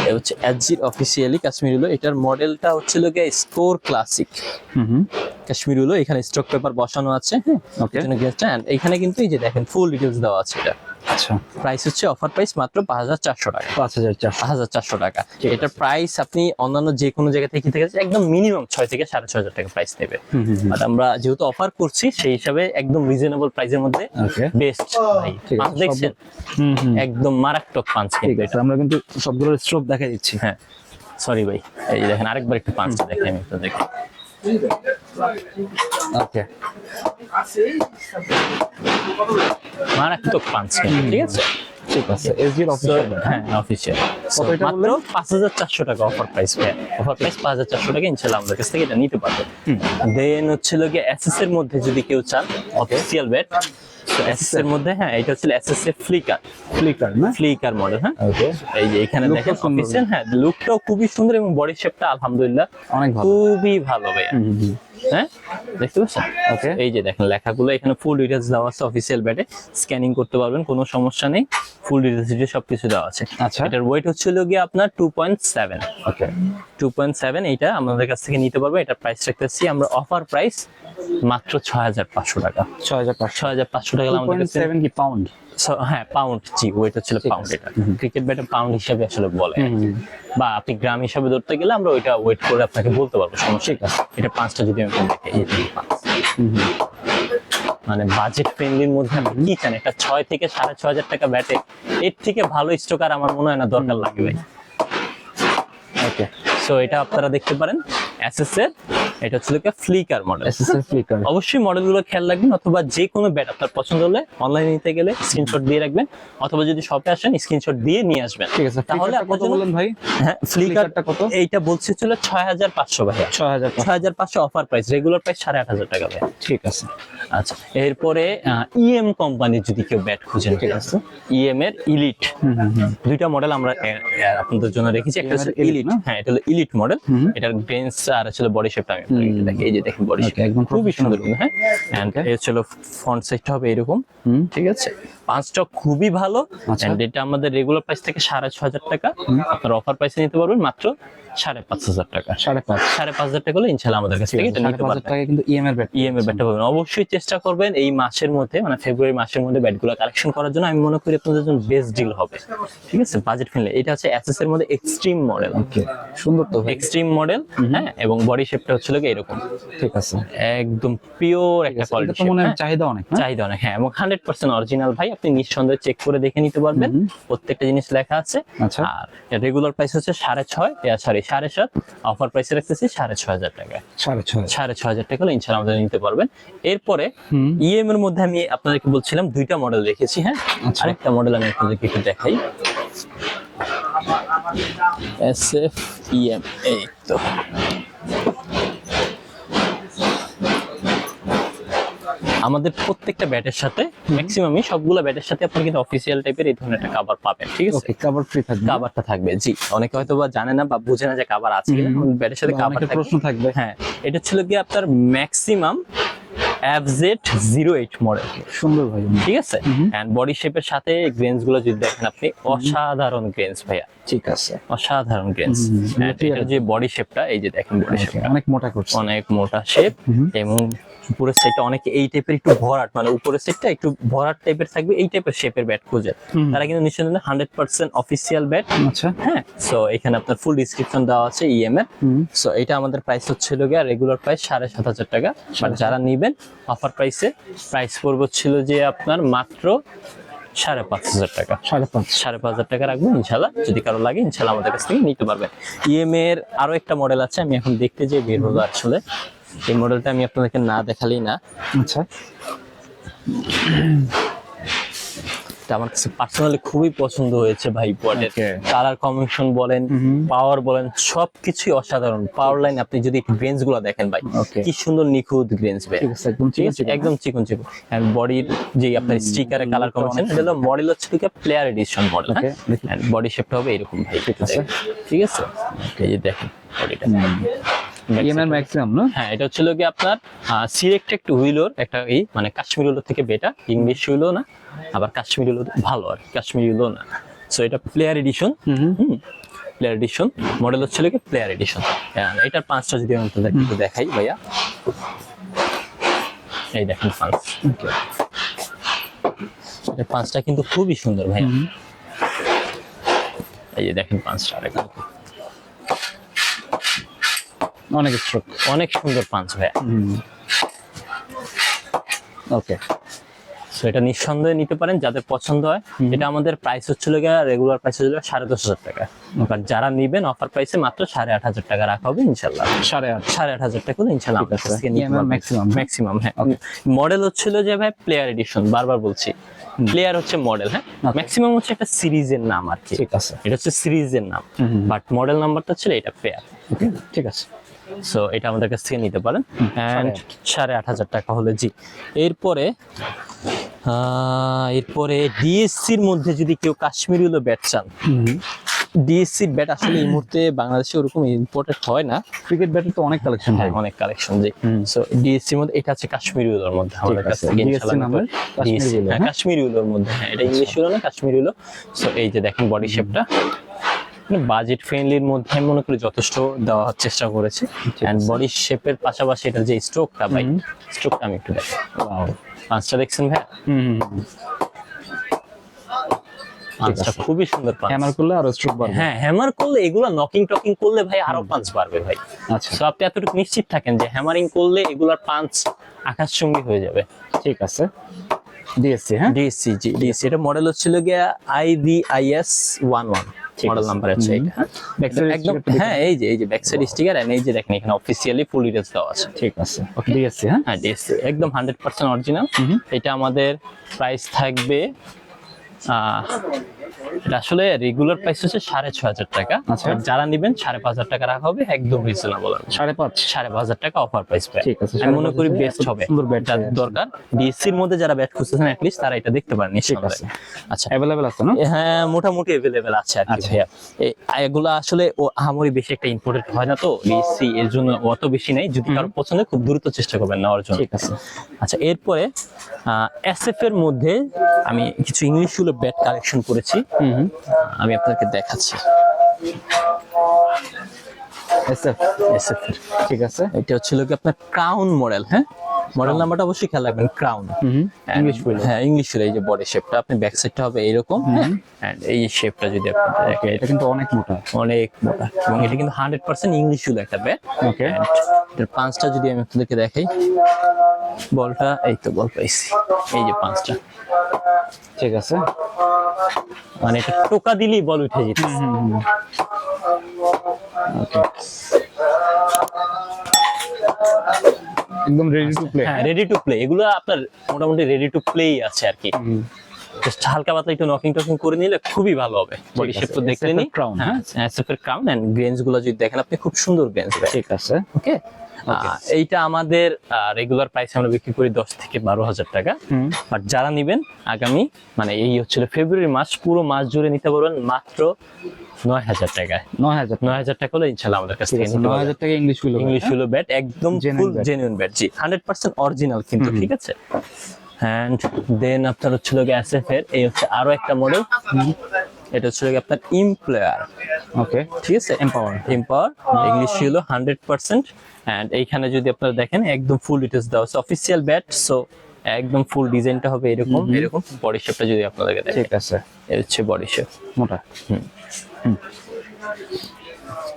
এ হচ্ছে এসজির অফিসিয়ালি কাশ্মীরি উলো। এটার মডেলটা হচ্ছে লোকে স্কোর ক্লাসিক হুম হুম। কাশ্মীরি উলো এখানে স্টক পেপার বসানো আছে হ্যাঁ? And এখানে কিন্তু এই যে দেখেন ফুল ডিটেলস দেওয়া আছে এটা। আচ্ছা। প্রাইস হচ্ছে অফার প্রাইস মাত্র পাঁচ হাজার চারশো টাকা। পাঁচ হাজার চারশো। হাজার চারশো টাকা। এটার প্রাইস আপনি অন্যান্য যে কোনো জায়গা থেকে কিনতে একদম মিনিমাম ছয় থেকে সাড়ে ছয় হাজার টাকা প্রাইস নেবে। হুম আমরা যেহেতু অফার করছি সেই হিসাবে একদম রিজনেবল প্রাইসের মধ্যে বেস্ট পাঁচ দেখছেন একদম মারাত্মক পাঁচ আমরা কিন্তু সবগুলোর স্ট্রোক দেখা দিচ্ছি। হ্যাঁ। সরি ভাই এই দেখেন আরেকবার একটু পাঁচটা দেখে আমি একটু দেখি। ওকে। মারাত্মক পাঁচ ঠিক আছে? ঠিক আছে এসজির অফিসিয়াল হ্যাঁ অফিসিয়াল মাত্র টাকা অফার প্রাইস অফার প্রাইস পাঁচ হাজার চারশো টাকা ইনশাল্লাহ আমাদের কাছ থেকে এটা নিতে পারবে। দেন হচ্ছে লোকে এসএস এর মধ্যে যদি কেউ চান অফিসিয়াল ব্যাট এসএস এর মধ্যে হ্যাঁ এটা হচ্ছে এসএস এর ফ্লিকার ফ্লিকার না? ফ্লিকার মডেল হ্যাঁ? ওকে এই যে এখানে দেখেন অফিসিয়াল হ্যাঁ লুকটাও খুবই সুন্দর এবং বডি শেপটা আলহামদুলিল্লাহ অনেক ভালো। খুবই ভালো ভাই। হ্যাঁ? দেখতে পাচ্ছেন? Okay. এই যে দেখেন লেখাগুলো এখানে ফুল ডিটেলস দেওয়া আছে অফিসিয়াল ব্যাটে স্ক্যানিং করতে পারবেন কোনো সমস্যা নেই। ফুল ডিটেলস সবকিছু দেওয়া আছে। আচ্ছা। এটার ওয়েট হচ্ছিল গিয়ে আপনার two point seven okay two point seven এইটা আমাদের কাছ থেকে নিতে পারবে। এটার প্রাইস রাখতেছি আমরা অফার প্রাইস মাত্র ছয় হাজার পাঁচশো টাকা। ছয় হাজার ছয় হাজার পাঁচশো টাকা আমাদের কাছে। সেভেন কি পাউন্ড হ্যাঁ পাউন্ড জি ওয়েট হচ্ছিল পাউন্ড এটা। ক্রিকেট ব্যাটে পাউন্ড হিসাবে আসলে বলে। বা আপনি গ্রাম হিসাবে ধরতে গেলে আমরা ওইটা ওয়েট করে আপনাকে বলতে পারব সমস্যা এটা পাঁচটা যদি আমি এই মানে বাজেট ফ্রেন্ডলির মধ্যে আপনি কি চান একটা ছয় থেকে সাড়ে ছয় হাজার টাকা ব্যাটে এর থেকে ভালো স্টক আর আমার মনে হয় না দরকার লাগবে। ভাই ওকে সো এটা আপনারা দেখতে পারেন এস এর এটা হচ্ছে ফ্লিকার মডেল এসএসএর ফ্লিকার অবশ্যই মডেলগুলো খেয়াল রাখবেন অথবা যে কোনো ব্যাট আপনার পছন্দ হলে অনলাইনে নিতে গেলে স্ক্রিনশট দিয়ে রাখবেন অথবা যদি শপে আসেন স্ক্রিনশট দিয়ে নিয়ে আসবেন। ঠিক আছে তাহলে কত বললেন ভাই? হ্যাঁ ফ্লিকারটা কত? এইটা বলছে ছিল ছয় হাজার পাঁচশো ভাইয়া। ছয় হাজার ছয় হাজার পাঁচশো অফার প্রাইস রেগুলার প্রাইস সাড়ে আট হাজার টাকা ভাইয়া। ঠিক আছে। আচ্ছা এরপরে ইএম কোম্পানির যদি কেউ ব্যাট খুঁজেন ঠিক আছে। ইএম এর ইলিট হুম হুম হুম। দুইটা মডেল আমরা আপনাদের জন্য রেখেছি। একটা হচ্ছে ইলিট? হ্যাঁ এটা হলো ইলিট মডেল এটার গ্রেন্স আর হচ্ছে বডি শেপটা আমি দেখি এই যে দেখেন বডি একদম খুবই সুন্দর হ্যাঁ? এন্ড এই হচ্ছে ফ্রন্ট সাইডটা হবে এরকম ঠিক আছে? পাঁচটা খুবই ভালো আচ্ছা। এন্ড এটা আমাদের রেগুলার প্রাইস থেকে সাড়ে ছ হাজার টাকা। আপনার অফার প্রাইসে নিতে পারবেন মাত্র সাড়ে পাঁচ হাজার টাকা। সাড়ে পাঁচ। সাড়ে পাঁচ হাজার টাকা হলে ইনশাল্লাহ আমাদের কাছ থেকে এটা নিতে পারবেন। কিন্তু ইএমআই ব্যাট ইএম ব্যাটটা পাবেন অবশ্যই চেষ্টা করবেন এই মাসের মধ্যে মানে ফেব্রুয়ারি মাসের মধ্যে ব্যাটগুলো কালেকশন করার জন্য। আমি মনে করি আপনাদের জন্য বেস্ট ডিল হবে ঠিক আছে? বাজেট ফ্রেন্ডলি এটা হচ্ছে এসএস এর মধ্যে এক্সট্রিম মডেল সুন্দর তো এক্সট্রিম মডেল হ্যাঁ? এবং বডি শেপটা হচ্ছিল কি এরকম। ঠিক আছে। একদম পিওর একটা কোয়ালিটি তো মনে হয় চাহিদা অনেক না চাহিদা অনেক হ্যাঁ এবং হান্ড্রেড পার্সেন্ট অরিজিনাল ভাই আপনি নিঃসন্দেহে চেক করে দেখে নিতে পারবেন। প্রত্যেকটা জিনিস লেখা আছে। আচ্ছা। আর রেগুলার প্রাইস হচ্ছে সাড়ে ছয় সরি সাড়ে সাত। অফার প্রাইসে রাখতেছি সাড়ে ছয় হাজার টাকা। সাড়ে ছয় সাড়ে ছয় হাজার টাকা হলে ইনশাল্লাহ আমাদের নিতে পারবেন। এরপরে। ইএম এর মধ্যে আমি আপনাদেরকে বলছিলাম দুইটা মডেল রেখেছি হ্যাঁ? আচ্ছা। আরেকটা মডেল আমি আপনাদেরকে একটু দেখাই। এস এফ ইএম এই তো। আমাদের প্রত্যেকটা ব্যাটের সাথে ম্যাক্সিমামই সবগুলো ব্যাটের সাথে আপনি কিন্তু অফিসিয়াল টাইপের এই ধরনের একটা কাভার পাবেন ঠিক আছে? কভার ফ্রি থাকবে। কাভারটা থাকবে জি। অনেকে হয়তো বা জানে না বা বুঝে না যে কাভার আছে কিনা। ব্যাটের সাথে কাভার থাকবে প্রশ্ন থাকবে। হ্যাঁ এটা ছিল কি আপনার ম্যাক্সিমাম জিরো এইট মডেল সুন্দর ভাই। ঠিক আছে। এন্ড বডি শেপের সাথে গ্রেন্সগুলো যদি দেখেন আপনি অসাধারণ গ্রেন্স ভাইয়া। ঠিক আছে। অসাধারণ গ্রেন্স এটার যে বডি শেপটা এই যে দেখেন বডি শেপটা অনেক মোটা করছে। অনেক মোটা শেপ এবং উপরের সাইডটা অনেকে এই টাইপের একটু ভরাট মানে উপরের সাইডটা একটু ভরাট টাইপের থাকবে এই টাইপের শেপের ব্যাট খোঁজে তারা কিন্তু নিশ্চয়ই হান্ড্রেড পার্সেন্ট অফিসিয়াল ব্যাট আচ্ছা। হ্যাঁ সো এখানে আপনার ফুল ডিসক্রিপশন দেওয়া আছে ইএম এর। সো এটা আমাদের প্রাইস হচ্ছিল গিয়ে রেগুলার প্রাইস সাড়ে সাত হাজার টাকা। বাট যারা নিবেন অফার প্রাইসে প্রাইস পড়ব ছিল যে আপনার মাত্র সাড়ে পাঁচ হাজার টাকা। সাড়ে পাঁচ। সাড়ে পাঁচ হাজার টাকা রাখবেন ইনশাল্লাহ যদি কারও লাগে ইনশাল্লাহ আমাদের কাছ থেকে নিতে পারবেন। ইএম এর আরও একটা মডেল আছে আমি এখন দেখতে যে বের হলো আসলে। এই মডেলটা আমি আপনাদেরকে না দেখালেই না। আচ্ছা। এটা আমার কাছে পার্সোনালি খুবই পছন্দ হয়েছে ভাই বডের কালার কম্বিনেশন বলেন পাওয়ার বলেন সবকিছুই অসাধারণ। পাওয়ার লাইন আপনি যদি গ্রেন্সগুলো দেখেন ভাই কি সুন্দর নিখুঁত গ্রেন্স ভাই। একদম চিকন চিকন। এন্ড বডির যে আপনার স্টিকারের কালার কম্বিনেশন এটা হলো মডেল হচ্ছে কি player edition model and body শেপটা হবে এরকম ভাই। ঠিক আছে। ঠিক আছে? এই যে দেখেন বডিটা ইএমআর ম্যাক্সিমাম না হ্যাঁ এটা হচ্ছিল কি আপনার সিলেক্ট একটা হুইলোর একটা এই মানে কাশ্মীর থেকে বেটা ইংলিশ হুইলো না আবার কাশ্মীর হুইলো ভালো আর কাশ্মীর হুইলো না। সো এটা প্লেয়ার এডিশন হুম প্লেয়ার এডিশন মডেল হচ্ছিল কি প্লেয়ার এডিশন এটার পাঁচটা যদি আমি আপনাদের একটু দেখাই ভাইয়া। এই দেখেন পাঁচ পাঁচটা কিন্তু খুবই সুন্দর ভাইয়া। এই যে দেখেন পাঁচটা আরেকটা। অনেক স্ট্রোক অনেক সুন্দর পাঁচ ভাইয়া। ওকে সো এটা নিঃসন্দেহে নিতে পারেন যাদের পছন্দ হয়। এটা আমাদের প্রাইস হচ্ছিল গিয়ে রেগুলার প্রাইস হচ্ছিল সাড়ে দশ হাজার টাকা। বাট যারা নিবেন অফার প্রাইসে মাত্র সাড়ে আট হাজার টাকা রাখা হবে ইনশাল্লাহ। সাড়ে আট। সাড়ে আট হাজার টাকা ইনশাল্লাহ হ্যাঁ? ম্যাক্সিমাম হ্যাঁ। মডেল হচ্ছিল যে ভাই প্লেয়ার এডিশন বারবার বলছি। প্লেয়ার হচ্ছে মডেল হ্যাঁ। ম্যাক্সিমাম হচ্ছে একটা সিরিজের নাম আর কি। ঠিক আছে। এটা হচ্ছে সিরিজের নাম। বাট মডেল নাম্বারটা ছিল এটা প্লেয়ার ওকে ঠিক আছে। সো এটা আমাদের কাছ থেকে নিতে পারেন। অ্যান্ড সাড়ে আট হাজার। টাকা হলে জি। এরপরে এরপরে ডিএসসির মধ্যে যদি কেউ কাশ্মীরি হলো ব্যাট চান ডিএসসির ব্যাট আসলে এই মুহূর্তে বাংলাদেশে ওরকম ইম্পোর্টেড হয় না। ক্রিকেট ব্যাটের তো অনেক কালেকশন হ্যাঁ হয়। অনেক কালেকশন জি। সো ডিএসসির মধ্যে এটা আছে কাশ্মীরি উলোর মধ্যে আমাদের কাছ থেকে হ্যাঁ হ্যাঁ? কাশ্মীরি উলোর মধ্যে হ্যাঁ এটা ইংলিশ উলো না কাশ্মীরি উলো সো এই যে দেখেন বডি শেপটা বাজেট ফ্রেন্ডলির মধ্যে আমি মনে করি যথেষ্ট দেওয়ার চেষ্টা করেছি। এন্ড বডি শেপের পাশাপাশি এটার যে স্ট্রোকটা ভাই স্ট্রোকটা আমি একটু দেখি। পাঁচটা দেখছেন ভাই? পাঁচটা খুবই সুন্দর পাঁচ। হ্যামার করলে আরও স্ট্রোক বাড়বে। হ্যাঁ হ্যামার করলে এগুলা নকিং টকিং করলে ভাই আরও পাঁচ বাড়বে ভাই। আচ্ছা। সো আপনি এতটুকু নিশ্চিত থাকেন যে হ্যামারিং করলে এগুলার পাঁচ আকাশচুম্বী হয়ে যাবে। ঠিক আছে। ডিএসসি হ্যাঁ? ডিএসসি জি ডিএসসি এটা মডেল হচ্ছিল গিয়া IDIS one one model number আছে এটা? একদম হ্যাঁ এই যে এই যে ব্যাক সাইড স্টিকার এন্ড এই যে দেখেন এখানে অফিসিয়ালি ফুল ডিটেলস দেওয়া আছে। ঠিক আছে। ডিএসসি হ্যাঁ? হ্যাঁ ডিএসসি একদম হান্ড্রেড পার্সেন্ট অরিজিনাল এটা আমাদের প্রাইস থাকবে এটা আসলে রেগুলার প্রাইস হচ্ছে সাড়ে ছ হাজার টাকা। আচ্ছা। যারা নেবেন সাড়ে পাঁচ হাজার টাকা রাখা হবে একদম রিজনেবল সাড়ে পাঁচ? সাড়ে পাঁচ হাজার টাকা অফার প্রাইস আছে, আমি মনে করি বেস্ট হবে। সুন্দর দরকার ডিএসসির মধ্যে যারা ব্যাট খুঁজতেছেন অ্যাটলিস্ট তারা এটা দেখতে পারেন ঠিক আছে। আচ্ছা। অ্যাভেলেবেল আছে না? হ্যাঁ মোটামুটি আছে আর কি আচ্ছা। ভাইয়া। এগুলো আসলে ও আহামরি বেশি একটা ইম্পোর্টেড হয় না তো ডিএসসি এর জন্য অত বেশি নাই। যদি কারও পছন্দ খুব দ্রুত চেষ্টা করবেন নেওয়ার জন্য। ঠিক আছে। আচ্ছা এরপরে এসএফ এর মধ্যে আমি কিছু ইংলিশগুলো ব্যাট কালেকশন করেছি। আমি আপনাকে দেখাচ্ছি। ঠিক আছে? এটা হচ্ছিল কি আপনার ক্রাউন মডেল হ্যাঁ? মডেল নাম্বারটা অবশ্যই খেয়াল রাখবেন ক্রাউন ইংলিশ হ্যাঁ ইংলিশ এই যে বডি শেপটা আপনি ব্যাক সাইডটা হবে এরকম হ্যাঁ? এই শেপটা যদি আপনি দেখেন এটা কিন্তু অনেক মোটা। অনেক মোটা। এবং এটা কিন্তু হান্ড্রেড পার্সেন্ট ইংলিশ ছিল একটা ব্যাট ওকে এটার পাঁচটা যদি আমি আপনাদেরকে দেখাই বলটা এই তো বল পাইছি। এই যে পাঁচটা ঠিক আছে। মানে এটা টোকা দিলেই বল উঠে যেত। একদম রেডি টু প্লে হ্যাঁ রেডি টু প্লে এগুলো আপনার মোটামুটি রেডি টু প্লেই আছে আর কি। জাস্ট হালকা পাতলা একটু নকিং টকিং করে নিলে খুবই ভালো হবে। বডি। শেপ তো দেখলে SF নি। এর crown, হ্যাঁ এসএফ এর ক্রাউন এন্ড গ্রেনসগুলো যদি দেখেন আপনি খুব সুন্দর গ্রেনস ঠিক আছে। ওকে এইটা আমাদের রেগুলার প্রাইস আমরা বিক্রি করি দশ থেকে বারো হাজার টাকা। বাট যারা নিবেন আগামী মানে এই হচ্ছিল ফেব্রুয়ারি মাস পুরো মাস জুড়ে নিতে পারবেন মাত্র নয় হাজার টাকায়। নয় হাজার নয় হাজার টাকা হলে ইনশাল্লাহ আমাদের কাছ থেকে নয় হাজার টাকা ইংলিশ ইংলিশ হলো ব্যাট একদম Genuine full bat. Genuine bat জি। হান্ড্রেড পার্সেন্ট অরিজিনাল কিন্তু ঠিক আছে? অ্যান্ড দেন আপনার হচ্ছিল এর এই হচ্ছে আরও একটা মডেল এটা হচ্ছিল গিয়ে আপনার ইমপ্লয়ার ওকে ঠিক আছে? এম্পাওয়ার এম্পাওয়ার ইংলিশ ছিল হান্ড্রেড পার্সেন্ট অ্যান্ড এইখানে যদি আপনারা দেখেন একদম ফুল ডিটেলস দেওয়া আছে। অফিসিয়াল ব্যাট সো একদম ফুল ডিজাইনটা হবে এরকম। এরকম বডি শেপটা যদি আপনাদেরকে দেখেন। ঠিক আছে। এই হচ্ছে বডি শেপ মোটা।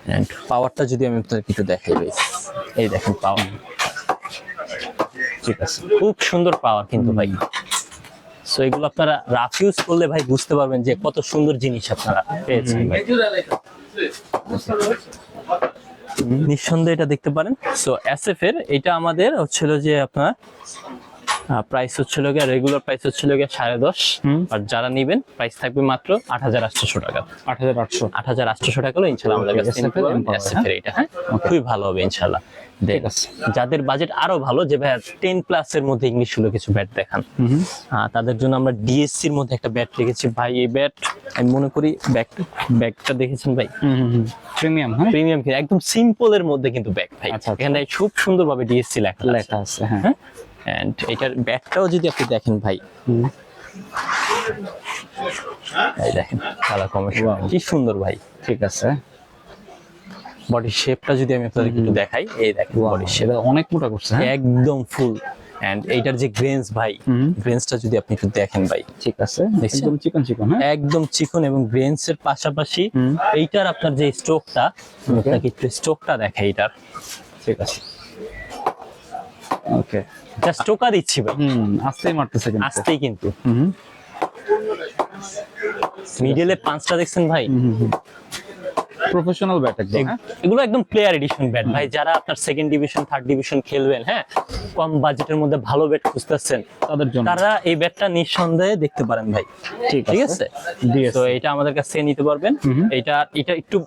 অ্যান্ড পাওয়ারটা যদি আমি আপনাদেরকে একটু দেখাই এই দেখেন পাওয়ার ঠিক আছে। খুব সুন্দর পাওয়ার কিন্তু ভাই। সো এগুলো আপনারা রাফ ইউজ করলে ভাই বুঝতে পারবেন যে কত সুন্দর জিনিস আপনারা পেয়েছেন নিঃসন্দেহে এটা দেখতে পারেন। সো এসএফ এর, এটা আমাদের হচ্ছিল যে আপনার প্রাইস হচ্ছিল গিয়ে রেগুলার প্রাইস হচ্ছিল গিয়ে সাড়ে দশ। আর যারা নেবেন প্রাইস থাকবে মাত্র আট হাজার আটশোশো টাকা। আট হাজার আটশো। আট হাজার আটশোশো টাকা হলো ইনশাল্লাহ আমাদের কাছে এটা হ্যাঁ? খুবই ভালো হবে ইনশাল্লাহ। যাদের বাজেট আরও ভালো যে ভাই টেন প্লাস এর মধ্যে ইংলিশ হলো কিছু ব্যাট দেখান। তাদের জন্য আমরা ডিএসসির মধ্যে একটা ব্যাট রেখেছি। ভাই এই ব্যাট আমি মনে করি ব্যাগ ব্যাগটা দেখেছেন ভাই? প্রিমিয়াম হ্যাঁ? প্রিমিয়াম কিন্তু একদম সিম্পল এর মধ্যে কিন্তু ব্যাগ ভাই। আচ্ছা, আচ্ছা। এখানে খুব সুন্দরভাবে ডিএসসি লেখা লেখা লেখা আছে হ্যাঁ? এন্ড এটার ব্যাগটাও যদি আপনি দেখেন ভাই। এই দেখেন কালার কম্বিনেশন। কি সুন্দর ভাই। ঠিক আছে। বডি শেপটা যদি আমি আপনাদের একটু দেখাই এই দেখেন বডি শেপ অনেক মোটা করছে হ্যাঁ? একদম ফুল এন্ড এইটার যে গ্রেন্স ভাই। গ্রেন্সটা যদি আপনি একটু দেখেন ভাই। ঠিক আছে? একদম চিকন চিকন হ্যাঁ? একদম চিকন এবং গ্রেন্স এর পাশাপাশি এইটার আপনার যে স্ট্রোকটা আপনাকে একটু স্ট্রোকটা দেখাই এটার। ঠিক আছে। ওকে জাস্ট টোকা দিচ্ছি ভাই। হুম আস্তেই মারতেছে কিন্তু। আস্তেই কিন্তু। হুম। মিডলে পাঁচটা দেখছেন ভাই? প্রফেশনাল ব্যাট একদম হ্যাঁ? এগুলো একদম প্লেয়ার এডিশন ব্যাট ভাই যারা আপনার সেকেন্ড ডিভিশন থার্ড ডিভিশন খেলবেন হ্যাঁ? কম বাজেটের মধ্যে ভালো ব্যাট খুঁজতেছেন তাদের জন্য। তারা এই ব্যাটটা নিঃসন্দেহে দেখতে পারেন ভাই। ঠিক ঠিক আছে। তো এটা আমাদের কাছ নিতে পারবেন। এটা এটা একটু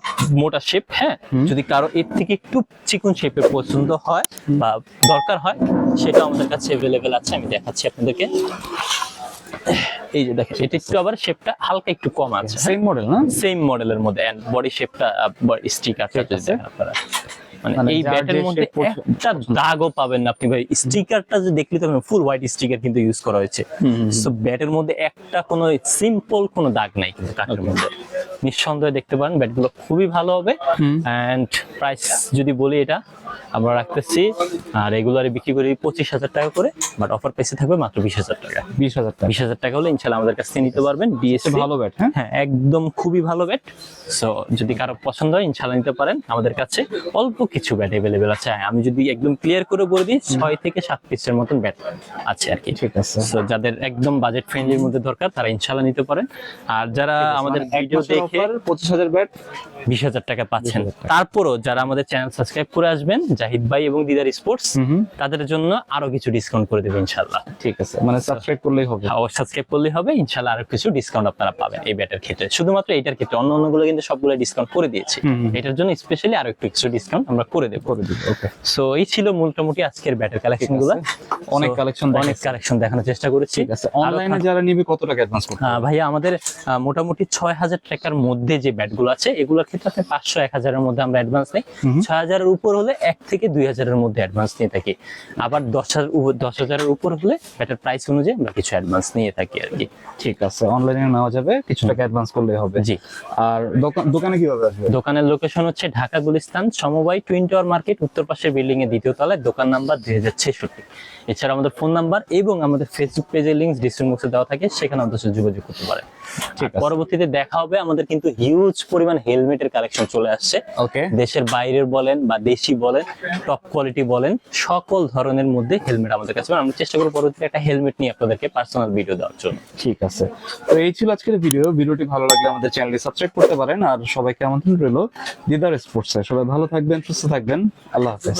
মোটা শেপ হ্যাঁ? যদি কারও এর থেকে একটু চিকন শেপের পছন্দ হয় বা দরকার হয় সেটা আমাদের কাছে অ্যাভেলেবেল আছে আমি দেখাচ্ছি আপনাদেরকে। এই যে দেখেন এটা একটু আবার শেপটা হালকা একটু কম আছে সেম মডেল না? সেম মডেলের মধ্যে এন্ড বডি শেপটা স্টিকারটা আপনারা মানে মানে এই ব্যাটের মধ্যে একটা দাগও পাবেন না আপনি ভাই। স্টিকারটা যে দেখলে তো ফুল হোয়াইট স্টিকার কিন্তু ইউজ করা হয়েছে। সো ব্যাটের মধ্যে একটা কোনো সিম্পল কোনো দাগ নাই কিন্তু কাঠের মধ্যে। নিঃসন্দেহে দেখতে পারেন ব্যাটগুলো খুবই ভালো হবে। এন্ড প্রাইস যদি বলি এটা আমরা রাখতেছি। আর রেগুলারে বিক্রি করি পঁচিশ হাজার টাকা করে বাট অফার প্রাইসে থাকবে মাত্র বিশ হাজার টাকা। বিশ হাজার টাকা। বিশ হাজার টাকা হলে ইনশাল্লাহ আমাদের কাছ থেকে নিতে পারবেন। ডিএসসি ভালো ব্যাট হ্যাঁ? হ্যাঁ একদম খুবই ভালো ব্যাট সো যদি কারও পছন্দ হয় ইনশাল্লাহ নিতে পারেন আমাদের কাছে। অল্প কিছু ব্যাট অ্যাভেলেবেল আছে। আমি যদি একদম ক্লিয়ার করে বলে দিই ছয় থেকে সাত পিসের মতন ব্যাট আছে আর কি। ঠিক আছে। সো যাদের একদম বাজেট ফ্রেন্ডলির মধ্যে দরকার তারা ইনশাল্লাহ নিতে পারেন। আর যারা আমাদের মানে ভিডিও দেখে পঁচিশ হাজার ব্যাট বিশ হাজার টাকা পাচ্ছেন। 20,000 তারপরও যারা আমাদের চ্যানেল সাবস্ক্রাইব করে আসবেন জাহিদ ভাই এবং দিদার স্পোর্টস তাদের জন্য আরও কিছু ডিসকাউন্ট করে দেবে ইনশাল্লাহ ঠিক আছে। মানে সাবস্ক্রাইব করলেই হবে। সাবস্ক্রাইব করলেই হবে। ইনশাল্লাহ আরও কিছু ডিসকাউন্ট আপনারা পাবেন এই ব্যাটের ক্ষেত্রে। শুধুমাত্র এটার ক্ষেত্রে অন্য অন্যগুলো কিন্তু সবগুলো ডিসকাউন্ট করে দিয়েছি। এটার জন্য স্পেশালি আরও একটু কিছু ডিসকাউন্ট আমরা করে দেবো। করে দিবে ওকে সো এই ছিল মোটামুটি আজকের ব্যাটের কালেকশনগুলো অনেক কালেকশন অনেক কালেকশন দেখানোর চেষ্টা করেছি। ঠিক আছে। অনলাইনে যারা নিবে কত টাকা অ্যাডভান্স করতে আহ, ভাইয়া আমাদের মোটামুটি ছয় হাজার টাকার মধ্যে যে ব্যাটগুলো আছে এগুলোর ক্ষেত্রে আপনি পাঁচশো এক হাজারের মধ্যে আমরা অ্যাডভান্স নেই। ছয় হাজারের উপর হলে এক থেকে দুই হাজারের মধ্যে অ্যাডভান্স নিয়ে থাকি। আবার দশ হাজার উ- দশ হাজারের উপর হলে ব্যাটার প্রাইস অনুযায়ী আমরা কিছু অ্যাডভান্স নিয়ে থাকি আর কি। ঠিক আছে। অনলাইনে নেওয়া যাবে কিছু টাকা অ্যাডভান্স করলেই হবে। জি। আর দোকান দোকানে কীভাবে আসবে? দোকানের লোকেশন হচ্ছে ঢাকা গুলিস্তান সমবায় টুইন টাওয়ার মার্কেট উত্তর পাশের বিল্ডিং এর দ্বিতীয় তলায় দোকান নাম্বার দুই হাজার ছেষট্টি। এছাড়া আমাদের ফোন নাম্বার এবং আমাদের ফেসবুক পেজের লিঙ্ক ডিসক্রিপশন বক্সে দেওয়া থাকে সেখানে আমাদের সাথে যোগাযোগ করতে পারে। ঠিক আছে। পরবর্তীতে দেখা হবে আমাদের কিন্তু হিউজ পরিমাণ হেলমেটের কালেকশন চলে আসছে। ওকে দেশের বাইরের বলেন বা দেশি বলেন টপ কোয়ালিটি বলেন সকল ধরনের মধ্যে হেলমেট আমাদের কাছে আমরা চেষ্টা করব পরবর্তীতে একটা হেলমেট নিয়ে আপনাদেরকে পার্সোনাল ভিডিও দেওয়ার জন্য। ঠিক আছে। তো এই ছিল আজকের ভিডিও ভিডিওটি ভালো লাগলে আমাদের চ্যানেলটি সাবস্ক্রাইব করতে পারেন। আর সবাইকে আমন্ত্রণ রইল দিদার স্পোর্টসে সবাই ভালো থাকবেন সুস্থ থাকবেন। আল্লাহ হাফেজ।